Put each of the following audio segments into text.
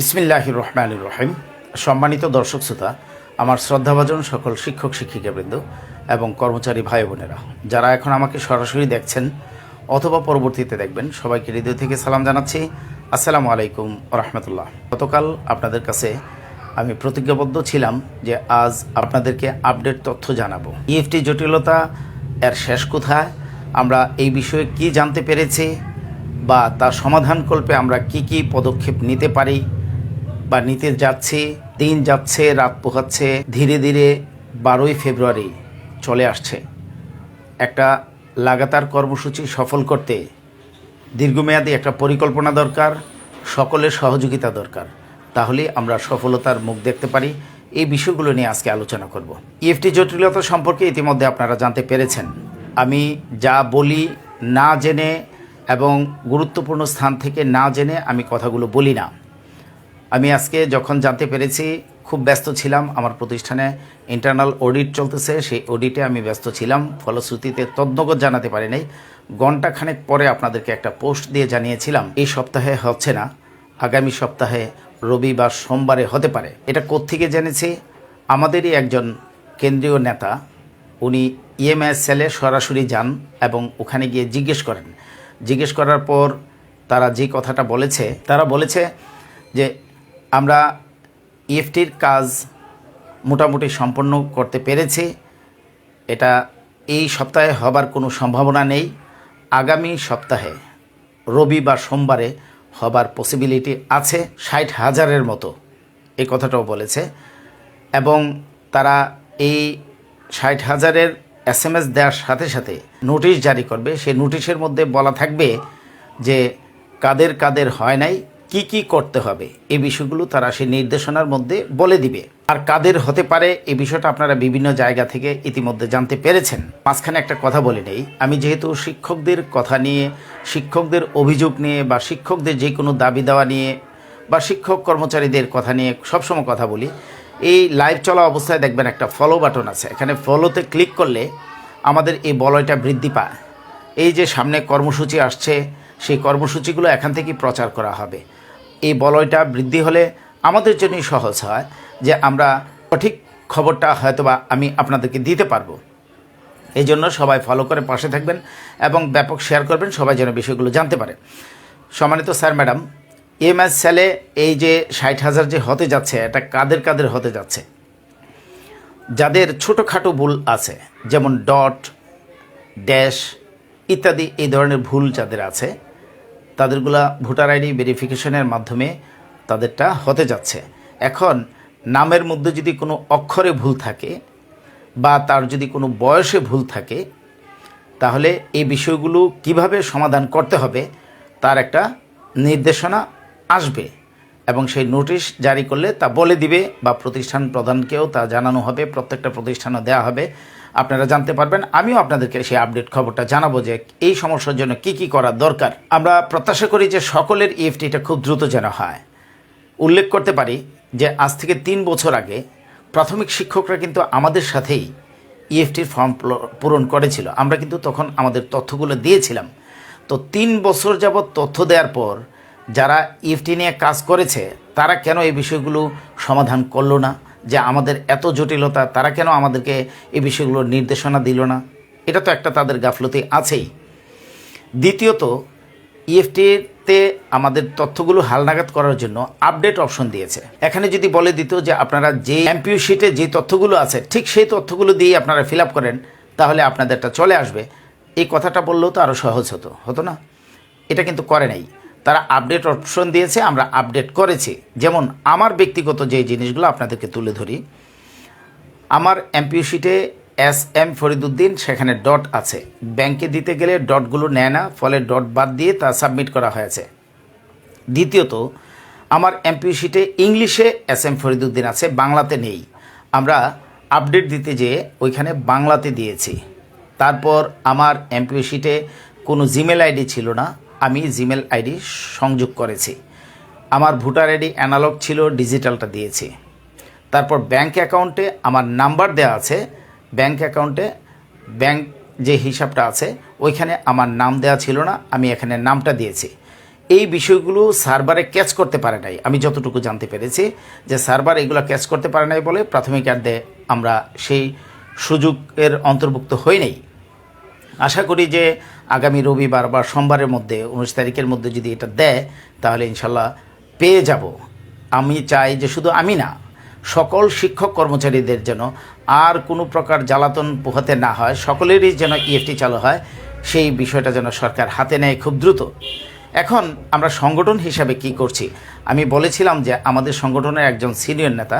বিসমিল্লাহ রহমান রহিম সম্মানিত দর্শক শ্রোতা, আমার শ্রদ্ধাভাজন সকল শিক্ষক, শিক্ষিকাবৃন্দ এবং কর্মচারী ভাই বোনেরা, যারা এখন আমাকে সরাসরি দেখছেন অথবা পরবর্তীতে দেখবেন, সবাইকে হৃদয় থেকে সালাম জানাচ্ছি। আসসালামু আলাইকুম রহমতুল্লাহ গতকাল আপনাদের কাছে আমি প্রতিজ্ঞাবদ্ধ ছিলাম যে আজ আপনাদেরকে আপডেট তথ্য জানাব। ইএফটি জটিলতা এর শেষ কোথায়? আমরা এই বিষয়ে কি জানতে পেরেছি? বা তার সমাধানকল্পে আমরা কি কি পদক্ষেপ নিতে পারি? বা নিতে যাচ্ছি, দিন যাচ্ছে, রাত পোহাচ্ছে, ধীরে ধীরে বারোই ফেব্রুয়ারি চলে আসছে। একটা লাগাতার কর্মসূচি সফল করতে দীর্ঘমেয়াদী একটা পরিকল্পনা দরকার, সকলের সহযোগিতা দরকার। তাহলে আমরা সফলতার মুখ দেখতে পারি। এই বিষয়গুলো নিয়ে আজকে আলোচনা করব। ইএফটি জটিলতা সম্পর্কে ইতিমধ্যে আপনারা জানতে পেরেছেন। আমি যা বলি না জেনে এবং গুরুত্বপূর্ণ স্থান থেকে না জেনে আমি কথাগুলো বলি না। আমি আজকে যখন জানতে পেরেছি খুব ব্যস্ত ছিলাম আমার প্রতিষ্ঠানে ইন্টারনাল অডিট চলতেছে, সেই অডিটে আমি ব্যস্ত ছিলাম, ফলশ্রুতিতে তদ্নগত জানাতে পারি নাই। ঘণ্টাখানেক পরে আপনাদেরকে একটা পোস্ট দিয়ে জানিয়েছিলাম, এই সপ্তাহে হচ্ছে না, আগামী সপ্তাহে রবি বা সোমবারে হতে পারে। এটা কোত্থেকে জেনেছি? আমাদেরই একজন কেন্দ্রীয় নেতা, উনি ইএমএস সেলে সরাসরি যান এবং ওখানে গিয়ে জিজ্ঞেস করেন। জিজ্ঞেস করার পর তারা যে কথাটা বলেছে, তারা বলেছে যে আমরা ইএফটির কাজ মোটামুটি সম্পন্ন করতে পেরেছি। এটা এই সপ্তাহে হবার কোনো সম্ভাবনা নেই। আগামী সপ্তাহে, রবি বা সোমবারে হবার পসিবিলিটি আছে ষাট হাজারের মতো এই কথাটাও বলেছে। এবং তারা এই ষাট হাজারের এস এম এস দেওয়ার সাথে সাথে নোটিশ জারি করবে। সেই নোটিশের মধ্যে বলা থাকবে যে কাদের কাদের হয় নাই কি কি করতে হবে? এই বিষয়গুলো তারা সেই নির্দেশনার মধ্যে বলে দিবে। আর কাদের হতে পারে, এই বিষয়টা আপনারা বিভিন্ন জায়গা থেকে ইতিমধ্যে জানতে পেরেছেন। মাঝখানে একটা কথা বলে নেই। আমি যেহেতু শিক্ষকদের কথা নিয়ে, শিক্ষকদের অভিযোগ নিয়ে বা শিক্ষকদের যে কোনো দাবি দেওয়া নিয়ে বা শিক্ষক কর্মচারীদের কথা নিয়ে সবসময় কথা বলি, এই লাইভ চলা অবস্থায় দেখবেন একটা ফলো বাটন আছে। এখানে ফলোতে ক্লিক করলে আমাদের এই বলয়টা বৃদ্ধি পায়। এই যে সামনে কর্মসূচি আসছে, সেই কর্মসূচিগুলো এখান থেকেই প্রচার করা হবে। এই বলয়টা বৃদ্ধি হলে আমাদের জন্যই সহজ হয় যে আমরা সঠিক খবরটা হয়তোবা আমি আপনাদেরকে দিতে পারব। এই জন্য সবাই ফলো করে পাশে থাকবেন এবং ব্যাপক শেয়ার করবেন, সবাই যেন বিষয়গুলো জানতে পারে। সম্মানিত স্যার ম্যাডাম এমএস সেলে এই যে ষাট হাজার যে হতে যাচ্ছে, এটা কাদের কাদের হতে যাচ্ছে? যাদের ছোটোখাটো ভুল আছে, যেমন ডট ড্যাশ ইত্যাদি, এই ধরনের ভুল যাদের আছে তাদেরগুলা ভোটার আইডি ভেরিফিকেশনের মাধ্যমে তাদেরটা হতে যাচ্ছে। এখন নামের মধ্যে যদি কোনো অক্ষরে ভুল থাকে বা তার যদি কোনো বয়সে ভুল থাকে, তাহলে এই বিষয়গুলো কীভাবে সমাধান করতে হবে তার একটা নির্দেশনা আসবে এবং সেই নোটিশ জারি করলে তা বলে দিবে বা প্রতিষ্ঠান প্রধানকেও তা জানানো হবে, প্রত্যেকটা প্রতিষ্ঠানও দেওয়া হবে। আপনারা জানতে পারবেন, আমিও আপনাদেরকে সেই আপডেট খবরটা জানাব যে এই সমস্যার জন্য কি কি করা দরকার। আমরা প্রত্যাশা করি যে সকলের E ইএফটিটা খুব দ্রুত যেন হয়। উল্লেখ করতে পারি যে আজ থেকে তিন বছর আগে প্রাথমিক শিক্ষকরা কিন্তু আমাদের সাথেই ইএফটির ফর্ম পূরণ করেছিল। আমরা কিন্তু তখন আমাদের তথ্যগুলো দিয়েছিলাম। তো তিন বছর যাবৎ তথ্য দেওয়ার পর যারা ইএফটি নিয়ে কাজ করেছে, তারা কেন এই বিষয়গুলো সমাধান করল না? যে আমাদের এত জটিলতা, তারা কেন আমাদেরকে এই বিষয়গুলোর নির্দেশনা দিল না? এটা তো একটা তাদের গাফলতি আছেই। দ্বিতীয়ত ইএফটিতে আমাদের তথ্যগুলো হালনাগাদ করার জন্য আপডেট অপশন দিয়েছে। এখানে যদি বলে দিত যে আপনারা যে এমপিউ শিটে যে তথ্যগুলো আছে, ঠিক সেই তথ্যগুলো দিয়ে আপনারা ফিল আপ করেন, তাহলে আপনাদেরটা চলে আসবে। এই কথাটা বললেও তো আরও সহজ হতো। হতো না? এটা কিন্তু করে নাই। তারা আপডেট অপশন দিয়েছে, আমরা আপডেট করেছি। যেমন আমার ব্যক্তিগত যে জিনিসগুলো আপনাদেরকে তুলে ধরি, আমার এমপিউ শিটে এস এম ফরিদুদ্দিন সেখানে ডট আছে। ব্যাংকে দিতে গেলে ডটগুলো নেয় না, ফলে ডট বাদ দিয়ে তা সাবমিট করা হয়েছে। দ্বিতীয়ত, আমার এমপিউ শিটে ইংলিশে এস এম ফরিদুদ্দিন আছে, বাংলাতে নেই। আমরা আপডেট দিতে যেয়ে ওইখানে বাংলাতে দিয়েছি। তারপর আমার এমপিউ শিটে কোনো জিমেল আইডি ছিল না আমি জিমেল আইডি সংযোগ করেছি। আমার ভোটার আইডি অ্যানালগ ছিল, ডিজিটালটা দিয়েছি। তারপর ব্যাংক অ্যাকাউন্টে আমার নাম্বার দেওয়া আছে। ব্যাংক অ্যাকাউন্টে ব্যাংক যে হিসাবটা আছে, ওইখানে আমার নাম দেওয়া ছিল না, আমি এখানে নামটা দিয়েছি। এই বিষয়গুলো সার্ভারে ক্যাচ করতে পারে নাই। আমি যতটুকু জানতে পেরেছি যে সার্ভার এগুলো ক্যাচ করতে পারে নাই বলে প্রাথমিক অ্যাডে আমরা সেই সুযোগের অন্তর্ভুক্ত হই নাই। আশা করি যে আগামী রবিবার বা সোমবারের মধ্যে, উনিশ তারিখের মধ্যে যদি এটা দেয়, তাহলে ইনশাল্লাহ পেয়ে যাব। আমি চাই যে শুধু আমি না, সকল শিক্ষক কর্মচারীদের যেন আর কোনো প্রকার জ্বালাতন পোহাতে না হয়, সকলেরই যেন ইএফটি চালু হয়, সেই বিষয়টা যেন সরকার হাতে নেয় খুব দ্রুত। এখন আমরা সংগঠন হিসাবে কি করছি? আমি বলেছিলাম যে আমাদের সংগঠনের একজন সিনিয়র নেতা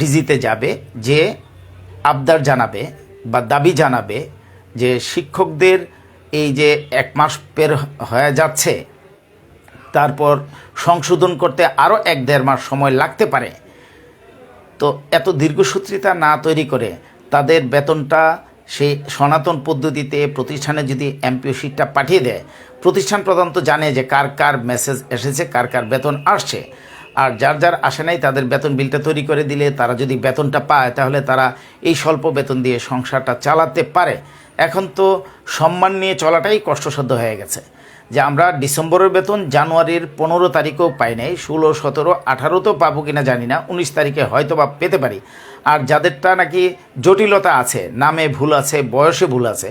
ডিজিতে যাবে, যে আবদার জানাবে বা দাবি জানাবে যে শিক্ষকদের এই যে এক মাস পের হয়ে যাচ্ছে, তারপর সংশোধন করতে আরও এক দেড় মাস সময় লাগতে পারে। তো এত দীর্ঘসূত্রিতা না তৈরি করে তাদের বেতনটা সেই সনাতন পদ্ধতিতে প্রতিষ্ঠানে যদি এমপিও শিটটা পাঠিয়ে দেয়, প্রতিষ্ঠান প্রধান তো জানে যে কার কার মেসেজ এসেছে, কার কার বেতন আসছে। আর যার যার আসে নাই, তাদের বেতন বিলটা তৈরি করে দিলে তারা যদি বেতনটা পায়, তাহলে তারা এই স্বল্প বেতন দিয়ে সংসারটা চালাতে পারে। এখন তো সম্মান নিয়ে চলাটাই কষ্টসাধ্য হয়ে গেছে। যে আমরা ডিসেম্বরের বেতন জানুয়ারির পনেরো তারিখেও পাই নাই, ষোলো, সতেরো আঠারো তো পাবো কিনা জানি না, উনিশ তারিখে হয়তো বা পেতে পারি। আর যাদেরটা নাকি জটিলতা আছে, নামে ভুল আছে, বয়সে ভুল আছে,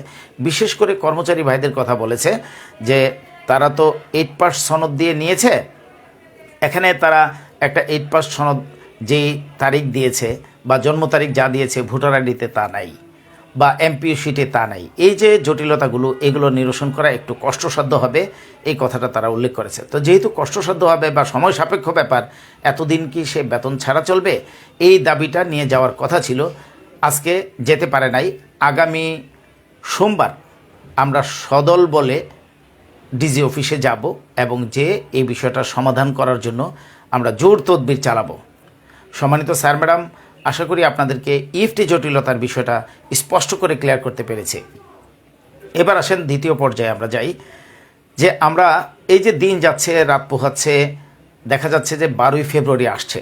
বিশেষ করে কর্মচারী ভাইদের কথা বলেছে যে তারা তো এইট পাস সনদ দিয়ে নিয়েছে, এখানে তারা একটা এইট পাস সনদ যেই তারিখ দিয়েছে বা জন্ম তারিখ যা দিয়েছে ভোটার আইডিতে তা নাই। বা এমপিও শিটে তা নাই। এই যে জটিলতাগুলো, এগুলো নিরসন করা একটু কষ্টসাধ্য হবে, এই কথাটা তারা উল্লেখ করেছে। তো যেহেতু কষ্টসাধ্য হবে বা সময় সাপেক্ষ ব্যাপার, এতদিন কি সে বেতন ছাড়া চলবে? এই দাবিটা নিয়ে যাওয়ার কথা ছিল। আজকে যেতে পারে নাই। আগামী সোমবার আমরা সদল বলে ডিজি অফিসে যাব এবং যে এই বিষয়টা সমাধান করার জন্য আমরা জোর তদবির চালাবো। সম্মানিত স্যার, ম্যাডাম আশা করি আপনাদেরকে ইফটি জটিলতার বিষয়টা স্পষ্ট করে ক্লিয়ার করতে পেরেছি। এবার আসেন দ্বিতীয় পর্যায়ে আমরা যাই, যে আমরা এই যে দিন যাচ্ছে, রাত পোহাচ্ছে, দেখা যাচ্ছে যে বারোই ফেব্রুয়ারি আসছে।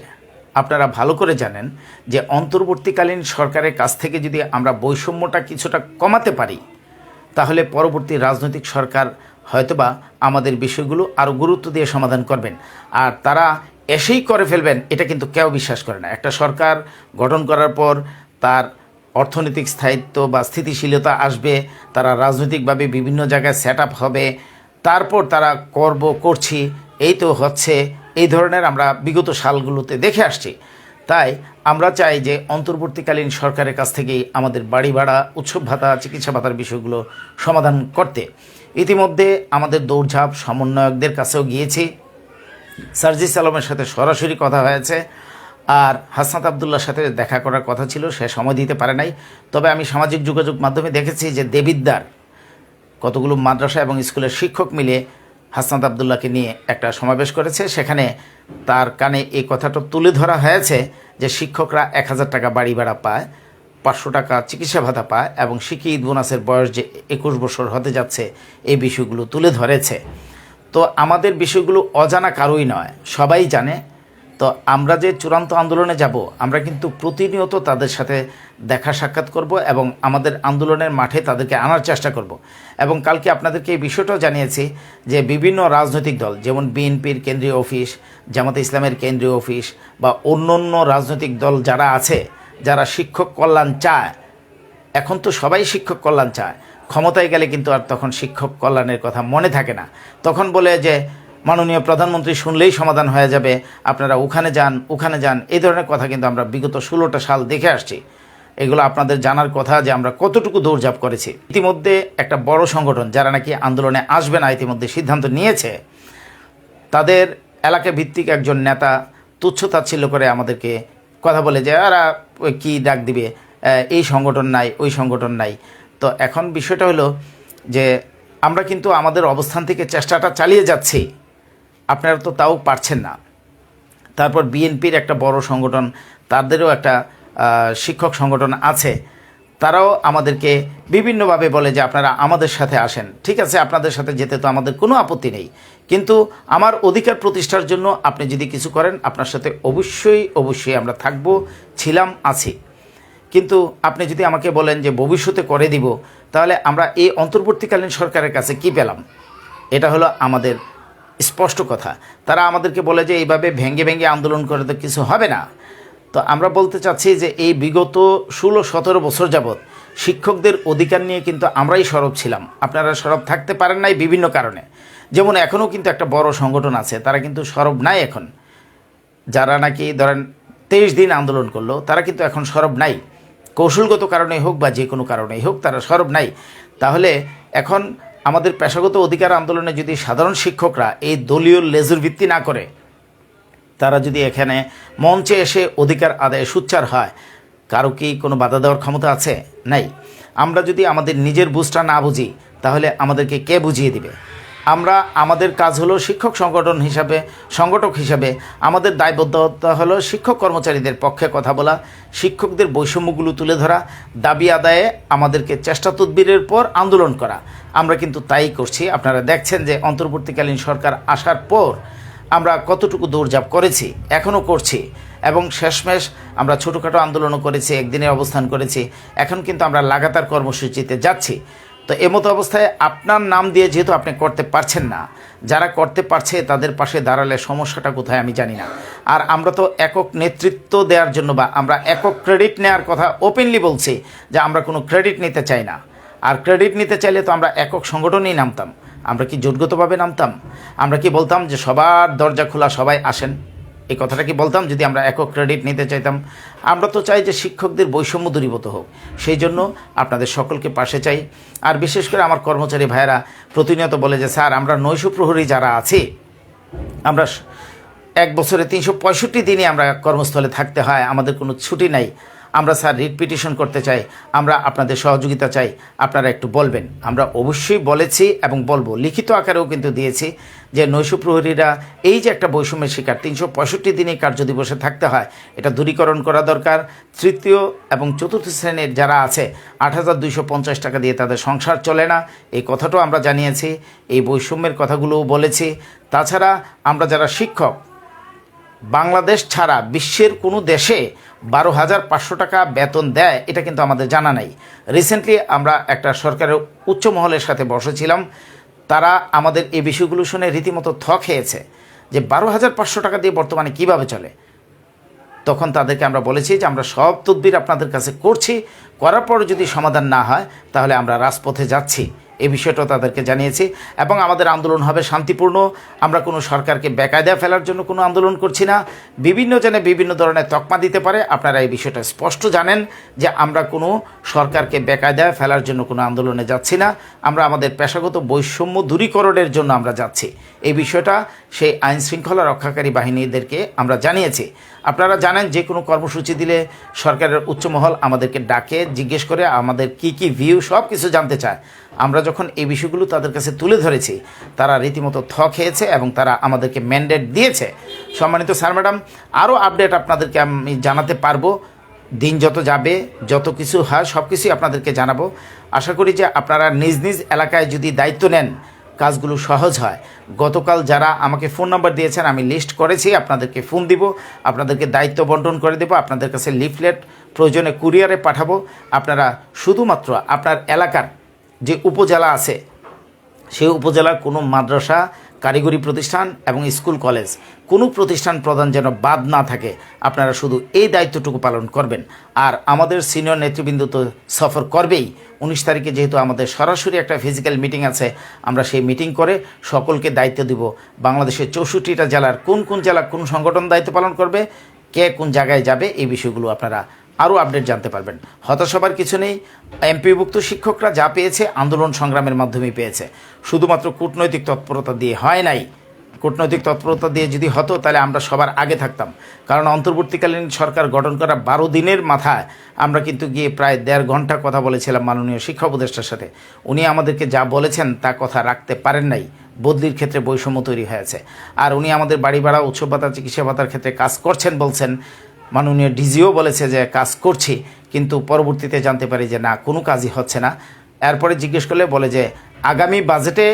আপনারা ভালো করে জানেন যে অন্তর্বর্তীকালীন সরকারের কাছ থেকে যদি আমরা বৈষম্যটা কিছুটা কমাতে পারি, তাহলে পরবর্তী রাজনৈতিক সরকার হয়তোবা আমাদের বিষয়গুলো আরও গুরুত্ব দিয়ে সমাধান করবেন। আর তারা এসেই করে ফেলবেন, এটা কিন্তু কেউ বিশ্বাস করে না। একটা সরকার গঠন করার পর তার অর্থনৈতিক স্থায়িত্ব বা স্থিতিশীলতা আসবে, তারা রাজনৈতিকভাবে বিভিন্ন জায়গায় সেট আপ হবে, তারপর তারা করব, করছি, এই তো হচ্ছে, এই ধরনের আমরা বিগত সালগুলোতে দেখে আসছি। তাই আমরা চাই যে অন্তর্বর্তীকালীন সরকারের কাছ থেকেই আমাদের বাড়ি ভাড়া, উৎসব ভাতা, চিকিৎসা ভাতার বিষয়গুলো সমাধান করতে। ইতিমধ্যে আমাদের দৌড়ঝাঁপ, সমন্বয়কদের কাছেও গিয়েছি। সার্জিস আলমের সাথে সরাসরি কথা হয়েছে। আর হাসনাত আবদুল্লার সাথে দেখা করার কথা ছিল, সে সময় দিতে পারে নাই। তবে আমি সামাজিক যোগাযোগ মাধ্যমে দেখেছি যে দেবিদ্দার কতগুলো মাদ্রাসা এবং স্কুলের শিক্ষক মিলে হাসনাত আবদুল্লাহকে নিয়ে একটা সমাবেশ করেছে। সেখানে তার কানে এই কথাটা তুলে ধরা হয়েছে যে শিক্ষকরা এক হাজার টাকা বাড়ি ভাড়া পায়, পাঁচশো টাকা চিকিৎসা ভাতা পায় এবং শিক্ষি ঈদ বোনাসের বয়স যে একুশ বছর হতে যাচ্ছে, এই বিষয়গুলো তুলে ধরেছে। তো আমাদের বিষয়গুলো অজানা কারোই নয়, সবাই জানে। তো আমরা যে চূড়ান্ত আন্দোলনে যাব, আমরা কিন্তু প্রতিনিয়ত তাদের সাথে দেখা সাক্ষাৎ করব এবং আমাদের আন্দোলনের মাঠে তাদেরকে আনার চেষ্টা করব। এবং কালকে আপনাদেরকে এই বিষয়টাও জানিয়েছি যে বিভিন্ন রাজনৈতিক দল, যেমন বিএনপির কেন্দ্রীয় অফিস, জামাতে ইসলামের কেন্দ্রীয় অফিস বা অন্য অন্য রাজনৈতিক দল যারা আছে, যারা শিক্ষক কল্যাণ চায়, এখন তো সবাই শিক্ষক কল্যাণ চায় ক্ষমতায় গেলে কিন্তু আর তখন শিক্ষক কল্যাণের কথা মনে থাকে না। তখন বলে যে, মাননীয় প্রধানমন্ত্রী শুনলেই সমাধান হয়ে যাবে। আপনারা ওখানে যান ওখানে যান। এই ধরনের কথা কিন্তু আমরা বিগত ষোলোটা সাল দেখে আসছি। এগুলো আপনাদের জানার কথা যে আমরা কতটুকু দৌড়ঝাঁপ করেছি। ইতিমধ্যে একটা বড় সংগঠন যারা নাকি আন্দোলনে আসবে না, ইতিমধ্যে সিদ্ধান্ত নিয়েছে, তাদের এলাকা ভিত্তিক একজন নেতা তুচ্ছ তাচ্ছিল্য করে আমাদেরকে কথা বলে যে এরা কি ডাক দিবে? এই সংগঠন নাই, ওই সংগঠন নাই। তো এখন বিষয়টা হলো যে আমরা কিন্তু আমাদের অবস্থান থেকে চেষ্টাটা চালিয়ে যাচ্ছি। আপনারা তো তাও পারছেন না। তারপর বিএনপির একটা বড় সংগঠন, তাদেরও একটা শিক্ষক সংগঠন আছে। তারাও আমাদেরকে বিভিন্নভাবে বলে যে আপনারা আমাদের সাথে আসেন। ঠিক আছে, আপনাদের সাথে যেতে তো আমাদের কোনো আপত্তি নেই। কিন্তু আমার অধিকার প্রতিষ্ঠার জন্য আপনি যদি কিছু করেন, আপনার সাথে অবশ্যই অবশ্যই আমরা থাকব, ছিলাম, আছি। কিন্তু আপনি যদি আমাকে বলেন যে ভবিষ্যতে করে দিব, তাহলে আমরা এই অন্তর্বর্তীকালীন সরকারের কাছে কি পেলাম? এটা হলো আমাদের স্পষ্ট কথা। তারা আমাদেরকে বলে যে এইভাবে ভেঙ্গে ভেঙ্গে আন্দোলন করে তো কিছু হবে না। তো আমরা বলতে চাচ্ছি যে এই বিগত ষোলো সতেরো বছর যাবৎ শিক্ষকদের অধিকার নিয়ে কিন্তু আমরাই সরব ছিলাম। আপনারা সরব থাকতে পারেন নাই বিভিন্ন কারণে। যেমন এখনও কিন্তু একটা বড় সংগঠন আছে, তারা কিন্তু সরব নাই এখন। যারা নাকি ধরেন তেইশ দিন আন্দোলন করল, তারা কিন্তু এখন সরব নাই। কৌশলগত কারণে হোক বা যে কোনো কারণেই হোক, তারা সরব নাই। তাহলে এখন আমাদের পেশাগত অধিকার আন্দোলনে যদি সাধারণ শিক্ষকরা এই দলীয় লেজুর ভিত্তি না করে, তারা যদি এখানে মঞ্চে এসে অধিকার আদায়ে সুচ্চার হয়, কারও কি কোনো বাধা দেওয়ার ক্ষমতা আছে? নাই। আমরা যদি আমাদের নিজের বুঝটা না বুঝি, তাহলে আমাদেরকে কে বুঝিয়ে দিবে? আমরা, আমাদের কাজ হলো শিক্ষক সংগঠন হিসাবে, সংগঠক হিসাবে আমাদের দায়বদ্ধতা হলো শিক্ষক কর্মচারীদের পক্ষে কথা বলা, শিক্ষকদের বৈষম্যগুলো তুলে ধরা, দাবি আদায়ে আমাদেরকে চেষ্টা তদবিরের পর আন্দোলন করা। আমরা কিন্তু তাই করছি। আপনারা দেখছেন যে অন্তর্বর্তীকালীন সরকার আসার পর আমরা কতটুকু দৌড়ঝাঁপ করেছি, এখনও করছি এবং শেষমেশ আমরা ছোটোখাটো আন্দোলনও করেছি, একদিনে অবস্থান করেছি। এখন কিন্তু আমরা লাগাতার কর্মসূচিতে যাচ্ছি। তো এমতো অবস্থায় আপনার নাম দিয়ে যেহেতু আপনি করতে পারছেন না, যারা করতে পারছে তাদের পাশে দাঁড়ালে সমস্যাটা কোথায় আমি জানি না। আর আমরা তো একক নেতৃত্ব দেওয়ার জন্য বা আমরা একক ক্রেডিট নেওয়ার কথা ওপেনলি বলছি যে আমরা কোনো ক্রেডিট নিতে চাই না। আর ক্রেডিট নিতে চাইলে তো আমরা একক সংগঠনেই নামতাম। আমরা কি জোটগতভাবে নামতাম? আমরা কি বলতাম যে সবার দরজা খোলা, সবাই আসেন? এই কথাটা কি বলতাম? যদি আমরা একক ক্রেডিট নিতে চাইতাম, আমরা তো চাই যে শিক্ষকদের বৈষম্য দূরীভূত হোক। সেই জন্য আপনাদের সকলকে পাশে চাই। আর বিশেষ করে আমার কর্মচারী ভাইয়েরা, প্রতিনিয়ত বলে যে, স্যার, আমরা নৈশ প্রহরী যারা আছি, আমরা এক বছরে তিনশো পঁয়ষট্টি দিনই আমরা কর্মস্থলে থাকতে হয়। আমাদের কোনো ছুটি নাই। আমরা স্যার রিট পিটিশন করতে চাই, আমরা আপনাদের সহযোগিতা চাই, আপনারা একটু বলবেন। আমরা অবশ্যই বলেছি এবং বলব। লিখিত আকারেও কিন্তু দিয়েছি যে নৈশ প্রহরীরা এই যে একটা বৈষম্যের শিকার, তিনশো পঁয়ষট্টি দিনে কার্য দিবসে থাকতে হয়, এটা দূরীকরণ করা দরকার। তৃতীয় এবং চতুর্থ শ্রেণির যারা আছে, আট হাজার দুইশো পঞ্চাশ টাকা দিয়ে তাদের সংসার চলে না। এই কথাটাও আমরা জানিয়েছি, এই বৈষম্যের কথাগুলোও বলেছি। তাছাড়া আমরা যারা শিক্ষক বাংলাদেশ ছাড়া বিশ্বের কোনো দেশে বারো হাজার পাঁচশো টাকা বেতন দেয়, এটা কিন্তু আমাদের জানা নাই। রিসেন্টলি আমরা একটা সরকারের উচ্চ মহলের সাথে বসেছিলাম। তারা আমাদের এই বিষয়গুলো শুনে রীতিমতো থ খেয়েছে যে বারো হাজার পাঁচশো টাকা দিয়ে বর্তমানে কীভাবে চলে। তখন তাদেরকে আমরা বলেছি যে আমরা সব তদবির আপনাদের কাছে করছি, করার পর যদি সমাধান না হয়, তাহলে আমরা রাজপথে যাচ্ছি। এই বিষয়টাও তাদেরকে জানিয়েছি। এবং আমাদের আন্দোলন হবে শান্তিপূর্ণ। আমরা কোনো সরকারকে বেকায়দা ফেলার জন্য কোনো আন্দোলন করছি না। বিভিন্ন জনে বিভিন্ন ধরনের তকমা দিতে পারে। আপনারা এই বিষয়টা স্পষ্ট জানেন যে আমরা কোনো সরকারকে বেকায়দা ফেলার জন্য কোনো আন্দোলনে যাচ্ছি না। আমরা আমাদের পেশাগত বৈষম্য দূরীকরণের জন্য আমরা যাচ্ছি। এই বিষয়টা সেই আইন শৃঙ্খলা রক্ষাকারী বাহিনীদেরকে আমরা জানিয়েছি। আপনারা জানেন যে কোনো কর্মসূচি দিলে সরকারের উচ্চমহল আমাদেরকে ডাকে, জিজ্ঞেস করে আমাদের কি কি ভিউ সব কিছু জানতে চায়। আমরা যখন এই বিষয়গুলো তাদের কাছে তুলে ধরেছি, তারা রীতিমতো থ খেয়েছে এবং তারা আমাদেরকে ম্যান্ডেট দিয়েছে। সম্মানিত স্যার, ম্যাডাম আরও আপডেট আপনাদেরকে আমি জানাতে পারব। দিন যত যাবে, যত কিছু হয় সব কিছুই আপনাদেরকে জানাব। আশা করি যে আপনারা নিজ নিজ এলাকায় যদি দায়িত্ব নেন কাজগুলো সহজ হয়। গতকাল যারা আমাকে ফোন নাম্বার দিয়েছেন, আমি লিস্ট করেছি, আপনাদেরকে ফোন দিব, আপনাদেরকে দায়িত্ব বন্টন করে দেবো, আপনাদের কাছে লিফলেট প্রয়োজনে কুরিয়ারে পাঠাবো। আপনারা শুধুমাত্র আপনার এলাকার যে উপজেলা আছে, সেই উপজেলার কোনো মাদ্রাসা কারিগরি প্রতিষ্ঠান এবং স্কুল, কলেজ। কোনো প্রতিষ্ঠান প্রদান যেন বাদ না থাকে, আপনারা শুধু এই দায়িত্বটুকু পালন করবেন। আর আমাদের সিনিয়র নেতৃবৃন্দ তো সফর করবেই। উনিশ তারিখে যেহেতু আমাদের সরাসরি একটা ফিজিক্যাল মিটিং আছে, আমরা সেই মিটিং করে সকলকে দায়িত্ব দিব। বাংলাদেশের চৌষট্টিটা জেলার কোন কোন জেলা কোন সংগঠন দায়িত্ব পালন করবে, কে কোন জায়গায় যাবে, এই বিষয়গুলো আপনারা আরও আপডেট জানতে পারবেন। হতাশ হবার কিছু নেই, এমপিভুক্ত শিক্ষকরা যা পেয়েছে আন্দোলন সংগ্রামের মাধ্যমেই পেয়েছে। শুধুমাত্র কূটনৈতিক তৎপরতা দিয়ে হয় নাই। কূটনৈতিক তৎপরতা দিয়ে যদি হতো, তাহলে আমরা সবার আগে থাকতাম। কারণ অন্তর্বর্তীকালীন সরকার গঠন করা বারো দিনের মাথায় আমরা কিন্তু গিয়ে প্রায় দেড় ঘণ্টা কথা বলেছিলাম মাননীয় শিক্ষা উপদেষ্টার সাথে। উনি আমাদেরকে যা বলেছেন, তা কথা রাখতে পারেন নাই। বদলির ক্ষেত্রে বৈষম্য তৈরি হয়েছে। আর উনি আমাদের বাড়ি ভাড়া, উৎসব ভাতা, চিকিৎসা ভাতার ক্ষেত্রে কাজ করছেন বলছেন মাননীয় ডিজিও বলেছে যে কাজ করছি, কিন্তু পরবর্তীতে জানতে পারি যে না, কোনো কাজই হচ্ছে না। এরপরে জিজ্ঞেস করলে বলে যে, আগামী বাজেটে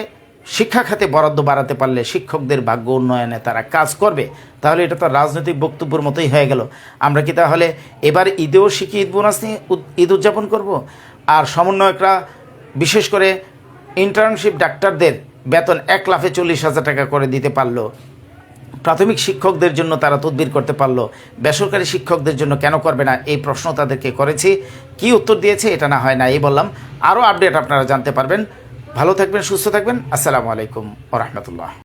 শিক্ষা খাতে বরাদ্দ বাড়াতে পারলে শিক্ষকদের ভাগ্য উন্নয়নে তারা কাজ করবে। তাহলে এটা তো রাজনৈতিক বক্তব্যের মতোই হয়ে গেল। আমরা কি তাহলে এবার ঈদেও শিখি ঈদ বোনাস নিয়ে ঈদ উদযাপন করব? আর সমন্বয়করা, বিশেষ করে ইন্টার্নশিপ ডাক্তারদের বেতন এক লাফে চল্লিশ হাজার টাকা করে দিতে পারল। প্রাথমিক শিক্ষকদের জন্য তারা তদবির করতে পারল। বেসরকারি শিক্ষকদের জন্য কেন করবে না? এই প্রশ্ন তাদেরকে করেছি। কি উত্তর দিয়েছে এটা না হয় না, এই বললাম। আরও আপডেট আপনারা জানতে পারবেন। ভালো থাকবেন, সুস্থ থাকবেন। আসসালামু আলাইকুম ও